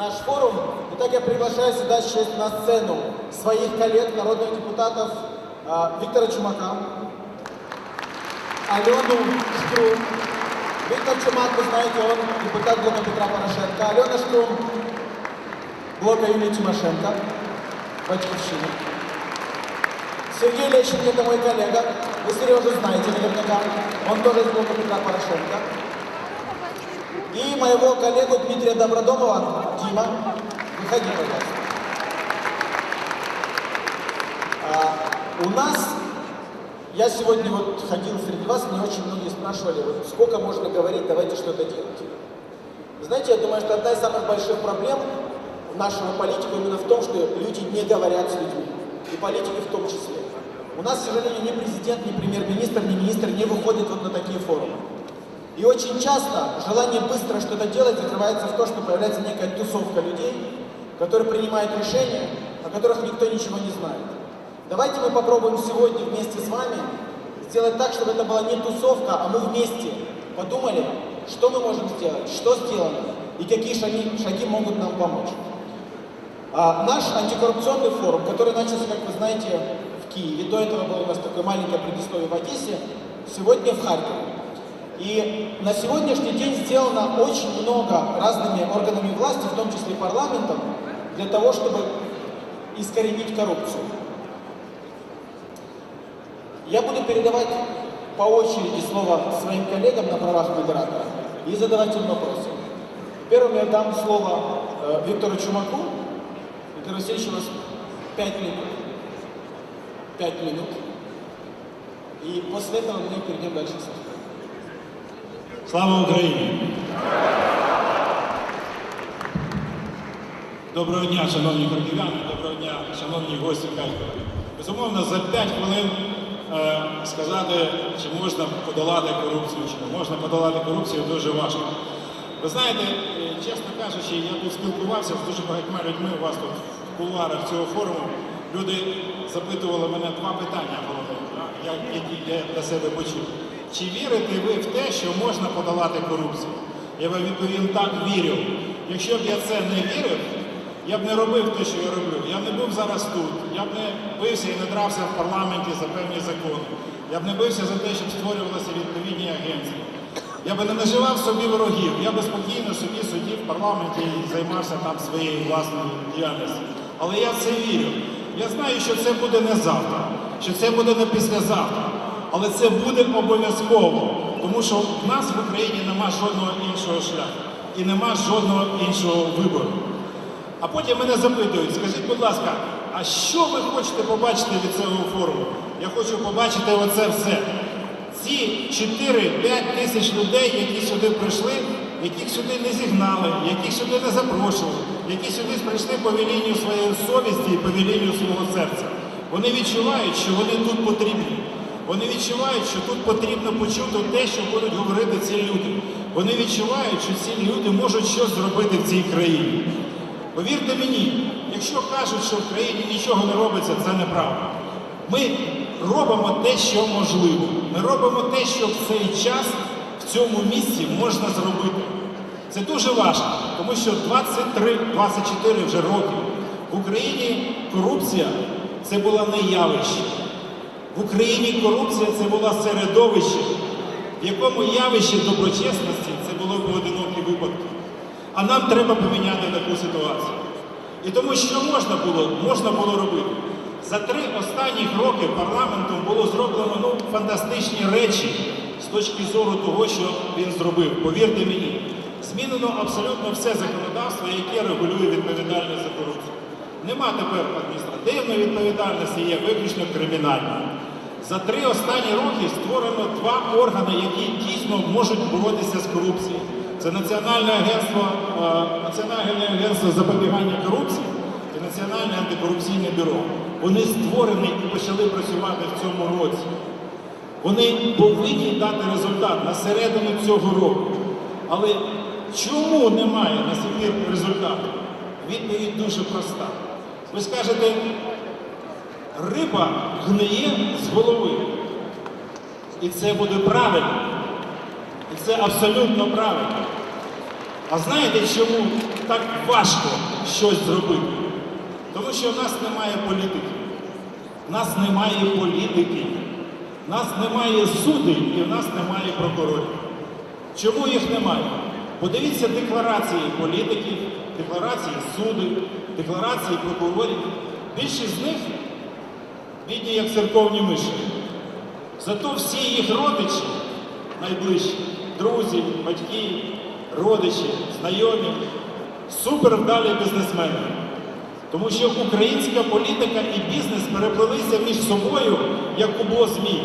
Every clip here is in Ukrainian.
наш форум. Итак, я приглашаю сюда на сцену своих коллег, народных депутатов а, Виктора Чумака, Алену Штрум. Виктор Чумак, вы знаете, он депутат блока Петра Порошенко. Алена Штрум, блока Юлии Тимошенко, Батьковщина. Сергей Лещенко, это мой коллега. Вы Сережу знаете наверняка. Он тоже из блока Петра Порошенко. И моего коллегу Дмитрия Добродомова, Дима. Выходи, пожалуйста. А, у нас, я сегодня вот ходил среди вас, мне очень многие спрашивали, вот сколько можно говорить, давайте что-то делать. Знаете, я думаю, что одна из самых больших проблем нашего политика именно в том, что люди не говорят с людьми. И политики в том числе. У нас, к сожалению, ни президент, ни премьер-министр, ни министр не выходят вот на такие форумы. И очень часто желание быстро что-то делать закрывается в то, что появляется некая тусовка людей, которые принимают решения, о которых никто ничего не знает. Давайте мы попробуем сегодня вместе с вами сделать так, чтобы это была не тусовка, а мы вместе подумали, что мы можем сделать, что сделано и какие шаги, шаги могут нам помочь. А, наш антикоррупционный форум, который начался, как вы знаете, в Киеве, до этого было у нас такое маленькое предисловие в Одессе, сегодня в Харькове. И на сегодняшний день сделано очень много разными органами власти, в том числе парламентом, для того, чтобы искоренить коррупцию. Я буду передавать по очереди слово своим коллегам на правах модератора и задавать им вопросы. Первым я дам слово э, Виктору Чумаку. Виктор Васильевич, у вас пять минут. Пять минут. И после этого мы перейдем дальше. вами. Слава Україні! Доброго дня, шановні харків'яни, доброго дня, шановні гості Харкова. Безумовно, за 5 хвилин е, сказати, чи можна подолати корупцію, чи не можна подолати корупцію, дуже важко. Ви знаєте, е, чесно кажучи, я тут спілкувався з дуже багатьма людьми у вас тут в кулуарах цього форуму. Люди запитували мене два питання головне, які я для себе почув. Чи вірите ви в те, що можна подолати корупцію? Я вам відповім так, вірю. Якщо б я це не вірив, я б не робив те, що я роблю. Я б не був зараз тут. Я б не бився і не дрався в парламенті за певні закони. Я б не бився за те, щоб створювалися відповідні агенції. Я би не наживав собі ворогів. Я би спокійно собі сидів в парламенті і займався там своєю власною діяльністю. Але я в це вірю. Я знаю, що це буде не завтра, що це буде не післязавтра. Але це буде обов'язково, тому що в нас в Україні нема жодного іншого шляху і нема жодного іншого вибору. А потім мене запитують, скажіть, будь ласка, а що ви хочете побачити від цього форуму? Я хочу побачити оце все. Ці 4-5 тисяч людей, які сюди прийшли, яких сюди не зігнали, яких сюди не запрошували, які сюди прийшли по велінню своєї совісті і по велінню свого серця. Вони відчувають, що вони тут потрібні. Вони відчувають, що тут потрібно почути те, що будуть говорити ці люди. Вони відчувають, що ці люди можуть щось зробити в цій країні. Повірте мені, якщо кажуть, що в країні нічого не робиться, це неправда. Ми робимо те, що можливо. Ми робимо те, що в цей час в цьому місці можна зробити. Це дуже важко, тому що 23-24 вже роки в Україні корупція це було не явище. В Україні корупція це було середовище, в якому явище доброчесності це було поодинокі випадки. А нам треба поміняти таку ситуацію. І тому що можна було, можна було робити. За три останні роки парламентом було зроблено ну, фантастичні речі з точки зору того, що він зробив. Повірте мені, змінено абсолютно все законодавство, яке регулює відповідальність за корупцію. Нема тепер адміністративної відповідальності, є виключно кримінальна. За три останні роки створено два органи, які дійсно можуть боротися з корупцією. Це Національне агентство, е, Національне агентство запобігання корупції і Національне антикорупційне бюро. Вони створені і почали працювати в цьому році. Вони повинні дати результат на середину цього року. Але чому немає на сих результату? Відповідь дуже проста. Ви скажете, риба гниє з голови. І це буде правильно. І це абсолютно правильно. А знаєте, чому так важко щось зробити? Тому що в нас немає політики. В нас немає політики. В нас немає судей і в нас немає прокурорів. Чому їх немає? Подивіться декларації політиків, декларації судів, декларації прокурорів. Більшість з них бідні як церковні миші. Зато всі їх родичі найближчі, друзі, батьки, родичі, знайомі, супервдалі бізнесмени. Тому що українська політика і бізнес переплелися між собою, як кубло змій.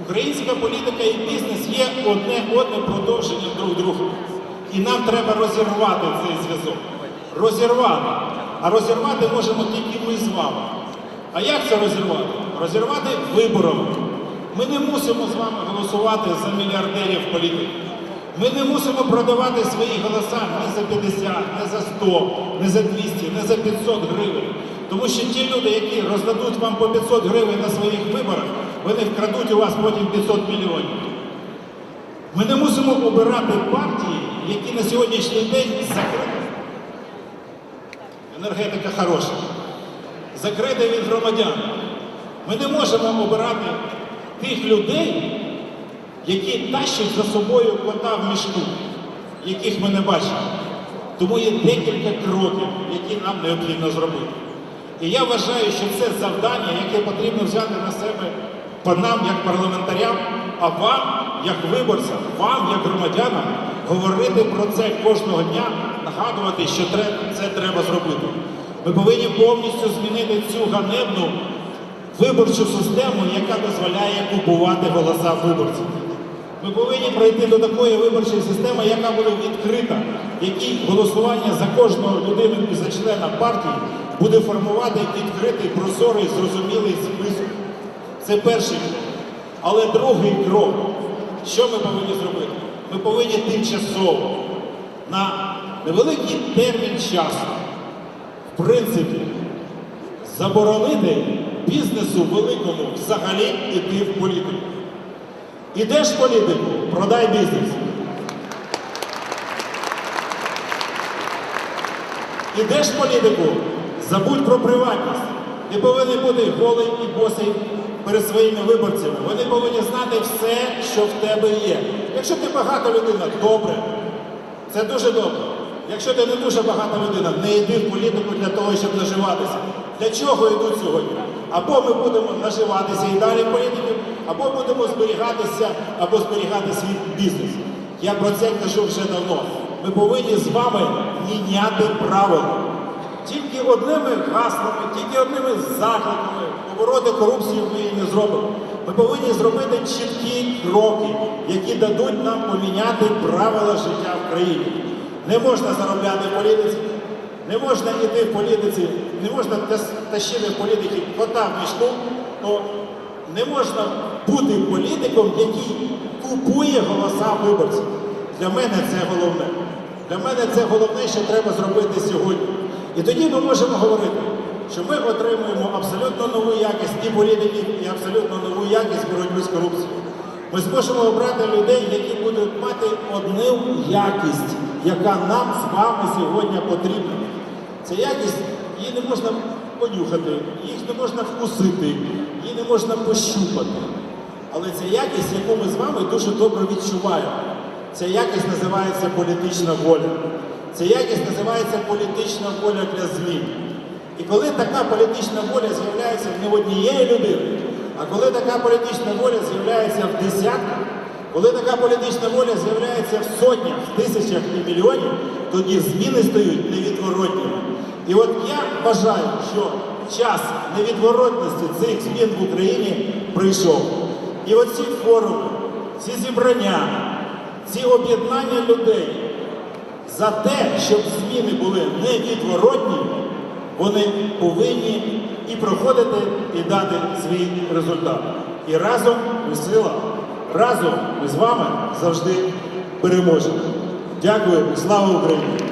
Українська політика і бізнес є одне одне продовженням друг друга. І нам треба розірвати цей зв'язок. Розірвати. А розірвати можемо тільки ми з вами. А як це розірвати? Розірвати виборами. Ми не мусимо з вами голосувати за мільярдерів політики. Ми не мусимо продавати свої голоса не за 50, не за 100, не за 200, не за 500 гривень. Тому що ті люди, які роздадуть вам по 500 гривень на своїх виборах, вони вкрадуть у вас потім 500 мільйонів. Ми не мусимо обирати партії, які на сьогоднішній день закриті. Енергетика хороша. Закрита від громадян. Ми не можемо обирати тих людей, які тащать за собою кота в мішку, яких ми не бачимо. Тому є декілька кроків, які нам необхідно зробити. І я вважаю, що це завдання, яке потрібно взяти на себе по нам, як парламентарям, а вам, як виборцям, вам, як громадянам, говорити про це кожного дня, нагадувати, що це треба зробити. Ми повинні повністю змінити цю ганебну виборчу систему, яка дозволяє купувати голоса виборців. Ми повинні пройти до такої виборчої системи, яка буде відкрита, в якій голосування за кожного людину і за члена партії буде формувати відкритий, прозорий, зрозумілий список. Це перший крок. Але другий крок, що ми повинні зробити? Ми повинні тимчасово на невеликий термін часу, в принципі, заборонити бізнесу великому взагалі йти в політику. Ідеш в політику, продай бізнес. Ідеш в політику, забудь про приватність. Ти повинен бути голий і босий перед своїми виборцями. Вони повинні знати все, що в тебе є. Якщо ти багата людина, добре. Це дуже добре. Якщо ти не дуже багата людина, не йди в політику для того, щоб наживатися. Для чого йдуть сьогодні? Або ми будемо наживатися і далі в політику, або будемо зберігатися, або зберігати свій бізнес. Я про це кажу вже давно. Ми повинні з вами міняти правила. Тільки одними гаслами, тільки одними закликами побороти корупцію ми не зробимо. Ми повинні зробити чіткі кроки, які дадуть нам поміняти правила життя в країні. Не можна заробляти в політиці, не можна йти в політиці, не можна тащити в політиці кота в мішку, то не можна бути політиком, який купує голоса виборців. Для мене це головне. Для мене це головне, що треба зробити сьогодні. І тоді ми можемо говорити, що ми отримуємо абсолютно нову якість і політиків, і абсолютно нову якість боротьби з корупцією. Ми зможемо обрати людей, які будуть мати одну якість, яка нам з вами сьогодні потрібна. Ця якість, її не можна понюхати, їх не можна вкусити, її не можна пощупати. Але це якість, яку ми з вами дуже добре відчуваємо. Ця якість називається політична воля. Ця якість називається політична воля для змін. І коли така політична воля з'являється не в однієї людини, а коли така політична воля з'являється в десятках, коли така політична воля з'являється в сотнях, в тисячах і мільйонів, тоді зміни стають невідворотніми. І от я вважаю, що час невідворотності цих змін в Україні прийшов. І оці форуми, ці зібрання, ці об'єднання людей за те, щоб зміни були невідворотні, вони повинні і проходити, і дати свій результат. І разом ми сила, разом ми з вами завжди переможемо. Дякую, слава Україні!